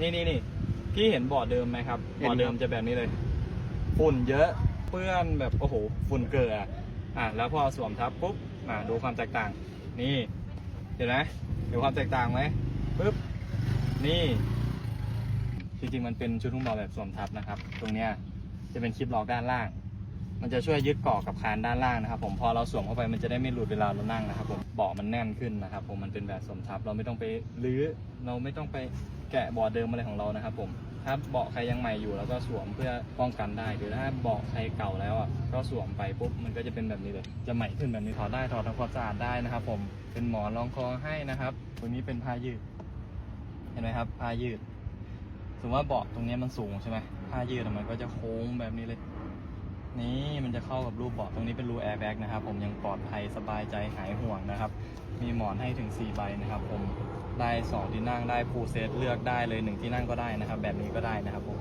นี่นี่นี่พี่เห็นเบาะเดิมไหมครับเห็นครับเบาะเดิมจะแบบนี้เลย ฝุ่นเยอะเปื้อนแบบโอ้โหฝุ่นเกลืออะแล้วพอสวมทับปุ๊บอะดูความแตกต่าง นี่เห็นไหมเห็นความแตกต่างไหมปุ๊บนี่ จริงๆมันเป็นชุดหุ้มเบาะแบบสวมทับนะครับ ตรงเนี้ยจะเป็นคลิปล็อกด้านล่าง มันจะช่วยยึดเกาะกับคานด้านล่างนะครับ ผมพอเราสวมเข้าไปมันจะได้ไม่หลุดเวลาเรานั่งนะครับ ผมเบาะมันแน่นขึ้นนะครับ ผมมันเป็นแบบสมทับเราไม่ต้องไปรื้อเราไม่ต้องไปแกะเบาะเดิมอะไรของเรานะครับ ผมถ้าเบาะใครยังใหม่อยู่เราก็สวมเพื่อป้องกันได้หรือถ้าเบาะใครเก่าแล้วอะก็สวมไปปุ๊บมันก็จะเป็นแบบนี้เลย จะใหม่ขึ้นแบบนี้ถอดได้ถอดทำความสะอาดได้นะครับ ผมเป็นหมอนรองคอให้นะครับตัวนี้เป็นผ้ายืด เห็นไหมครับผ้ายืดสมมติว่าเบาะตรงนี้มันสูงใช่ไหมผ้ายืดมันก็จะโค้งแบบนี้เลย นี่มันจะเข้ากับรูปเบาะตรงนี้เป็นรูแอร์แบ็กนะครับ ผมยังปลอดภัยสบายใจหายห่วงนะครับ มีหมอนให้ถึง 4 ใบนะครับ ผมได้ 2 ที่นั่งได้ฟูลเซตเลือกได้เลย 1 ที่นั่งก็ได้นะครับ แบบนี้ก็ได้นะครับผม